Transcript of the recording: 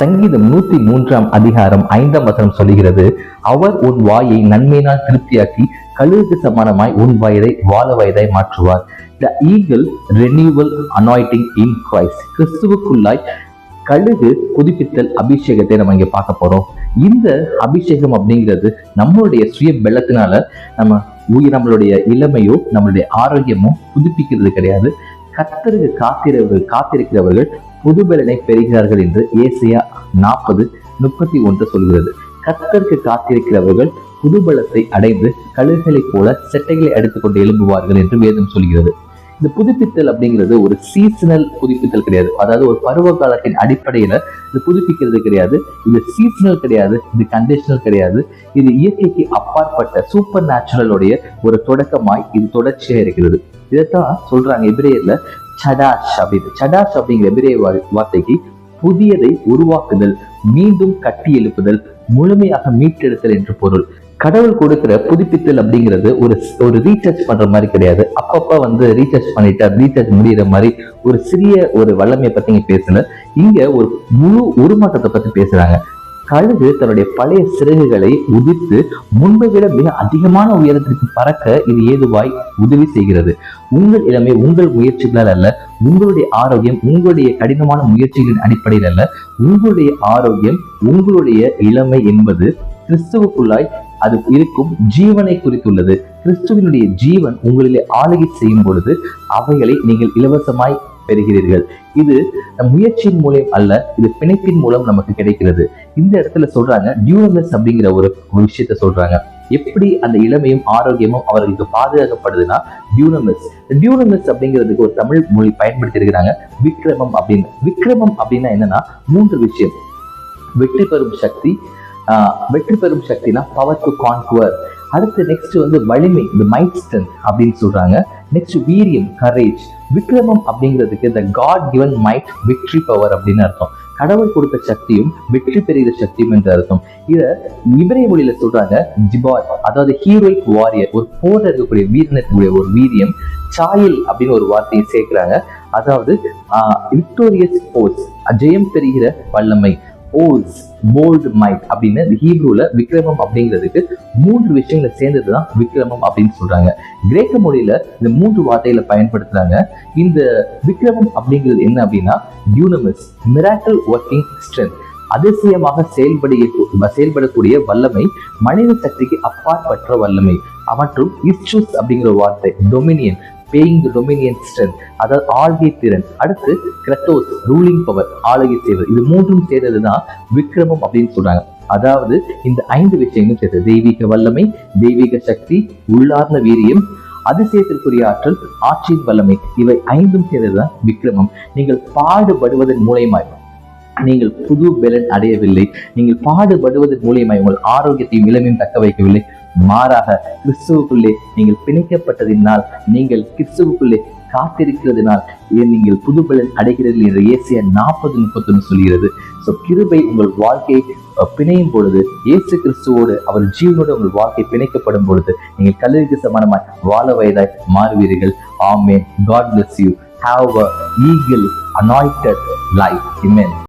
சங்கீதம் நூத்தி மூன்றாம் அதிகாரம் ஐந்தாம் வசனம் சொல்லுகிறது அவர் உன் வாயை நன்மையினால் திருப்தியாக்கி கழுகுக்கு சமானமாய் உன் வயதை வாழ வயதாய் மாற்றுவார். The eagle renewal anointing in Christ கிறிஸ்துவுக்குள்ளாய் கழுகு புதுப்பித்தல் அபிஷேகத்தை நம்ம இங்க பார்க்க போறோம். இந்த அபிஷேகம் அப்படிங்கிறது நம்மளுடைய சுய பலத்தினால நம்ம உயிர் நம்மளுடைய இளமையோ நம்மளுடைய ஆரோக்கியமோ புதுப்பிக்கிறது கிடையாது. கத்தருக்கு காத்திரவர்கள் காத்திருக்கிறவர்கள் புதுபலனை பெறுகிறார்கள் என்று ஏசியா நாற்பது முப்பத்தி ஒன்று சொல்கிறது. கத்தருக்கு காத்திருக்கிறவர்கள் புதுபலத்தை அடைந்து கழுகுகளைப் போல செட்டைகளை அடித்துக்கொண்டு எழும்புவார்கள் என்று வேதம் சொல்கிறது. இந்த புதுப்பித்தல் அப்படிங்கிறது ஒரு சீசனல் புதுப்பித்தல் கிடையாது. அதாவது ஒரு பருவ காலத்தின் அடிப்படையில் இது புதுப்பிக்கிறது கிடையாது. இது சீசனல் கிடையாது. இது கண்டிஷனல் கிடையாது. இது இயற்கைக்கு அப்பாற்பட்ட சூப்பர் நேச்சுரலுடைய ஒரு தொடக்கமாய் இது தொடர்ச்சியாக இருக்கிறது. இதைத்தான் சொல்றாங்க எபிரேயர்ல சடாஷ் அப்படின்னு. சடாஷ் அப்படிங்கிற எபிரேய வார்த்தைக்கு புதியதை உருவாக்குதல் மீண்டும் கட்டி எழுப்புதல் முழுமையாக மீட்டெடுத்தல் என்று பொருள். கடவுள் கொடுக்குற புதுப்பித்தல் அப்படிங்கிறது ஒரு ஒரு ரீசார்ஜ் பண்ற மாதிரி கிடையாது. அப்பப்ப வந்து ரீசார்ஜ் பண்ணிட்டு ரீசார்ஜ் முடியிற மாதிரி ஒரு சிறிய ஒரு வல்லமையை பத்தி இங்க பேசல. இங்க ஒரு முழு உருமாற்றத்தை பத்தி பேசுறாங்க. கழுகு தன்னுடைய பழைய சிறகுகளை உதிர்த்து முன்பை விட மிக அதிகமான உயரத்திற்கு பறக்க இது ஏதுவாய் உதவி செய்கிறது. உங்கள் இளமை உங்கள் முயற்சிகளால் அல்ல உங்களுடைய ஆரோக்கியம் உங்களுடைய கடினமான முயற்சிகளின் அடிப்படையில் அல்ல உங்களுடைய ஆரோக்கியம் உங்களுடைய இளமை என்பது கிறிஸ்துவுக்குள்ளாய் அது இருக்கும் ஜீவனை குறித்துள்ளது. கிறிஸ்துவினுடைய ஜீவன் உங்களிலே ஆளுகை செய்யும் பொழுது அவைகளை நீங்கள் இலவசமாய் பெறுகிறீர்கள். இது முயற்சியின் மூலம் அல்ல இது பிணைப்பின் மூலம் நமக்கு கிடைக்கிறது. இந்த இடத்துல சொல்றாங்க டியூனமஸ் அப்படிங்கிற ஒரு விஷயத்த சொல்றாங்க. எப்படி அந்த இளமையும் ஆரோக்கியமும் அவர்களுக்கு பாதுகாக்கப்படுதுன்னா டியூனமிஸ் டியூனமிஸ் அப்படிங்கிறதுக்கு ஒரு தமிழ் மொழி பயன்படுத்தி இருக்கிறாங்க விக்ரமம் அப்படின்னு. விக்ரமம் அப்படின்னா என்னன்னா மூன்று விஷயம். வெற்றி பெறும் சக்தி வெற்றி பெறும் சக்தினா பவர் டு கான்குவர் அடுத்து நெக்ஸ்ட் வந்து வலிமை இந்த மைட் ஸ்ட்ரென்த் அப்படின்னு சொல்றாங்க. நெக்ஸ்ட் வீரியம் கரேஜ் விக்ரமம் அப்படிங்கிறதுக்கு இந்த God given might victory power அப்படின்னு அர்த்தம். கடவுள் கொடுத்த சக்தியும் வெற்றி பெறுகிற சக்தியும் என்று அர்த்தம். இத இவரே மொழியில சொல்றாங்க ஜிபார் அதாவது ஹீரோயிக் வாரியர் ஒரு போர் இருக்கக்கூடிய வீரன் இருக்கக்கூடிய ஒரு வீரியம். சாயல் அப்படின்னு ஒரு வார்த்தையை சேர்க்கிறாங்க. அதாவது விக்டோரியஸ் போர்ஸ் ஜெயம் பெறுகிற வல்லமை. ஓல்ஸ் போல்டு மைட் அப்படின்னு ஹீப்ரூல விக்ரமம் அப்படிங்கிறதுக்கு மூன்று விஷயங்களை சேர்ந்தது தான் விக்ரமம் அப்படின்னு சொல்றாங்க. கிரேக்க மொழியில இந்த மூன்று வார்த்தைகளை பயன்படுத்துறாங்க. இந்த விக்ரமம் அப்படிங்கிறது என்ன அப்படின்னா டியூனமஸ் மிராக்கல் ஒர்க்கிங் ஸ்ட்ரென்த் அதிசயமாக செயல்பட செயல்படக்கூடிய வல்லமை மனித சக்திக்கு அப்பாற்பற்ற வல்லமை மற்றும் இஸ்யூஸ் அப்படிங்கிற வார்த்தை டொமினியன் பேயிங் டொமினியன் ஸ்ட்ரென்த் அதாவது ஆள்கை திறன். அடுத்து கிரட்டோஸ் ரூலிங் பவர் ஆளுகை செய்வது இது மூன்றும் சேர்ந்தது தான் விக்ரமம் அப்படின்னு சொல்றாங்க. அதாவது இந்த ஐந்து விஷயங்களும் சேர்த்து தெய்வீக வல்லமை தெய்வீக சக்தி உள்ளார்ந்த வீரியம் அதிசயத்திற்குரிய ஆற்றல் ஆட்சியின் வல்லமை. இவை ஐந்தும் சேர்ந்ததுதான் விக்ரமம். நீங்கள் பாடுபடுவதன் மூலயமாய் நீங்கள் புது பலன் அடையவில்லை. நீங்கள் பாடுபடுவதன் மூலியமாய் உங்கள் ஆரோக்கியத்தையும் இளமையும் தக்க வைக்கவில்லை. மாறாக கிறிஸ்துவுக்குள்ளே நீங்கள் பிணைக்கப்பட்டதினால் நீங்கள் கிறிஸ்துவுக்குள்ளே காத்திருக்கிறதுனால் ஏன் நீங்கள் புது பலன் அடைகிறீர்கள் என்று ஏசிய நாற்பது முப்பத்தொன்னு சொல்கிறது. ஸோ கிருபை உங்கள் வாழ்க்கையை பிணையும் பொழுது இயேசு கிறிஸ்துவோடு அவர் ஜீவனோடு உங்கள் வாழ்க்கை பிணைக்கப்படும் பொழுது நீங்கள் கல்லூரிக்கு சமானமாய் வாழ வயதாய் மாறுவீர்கள். ஆமே God bless you have a eagle anointed life இமேன்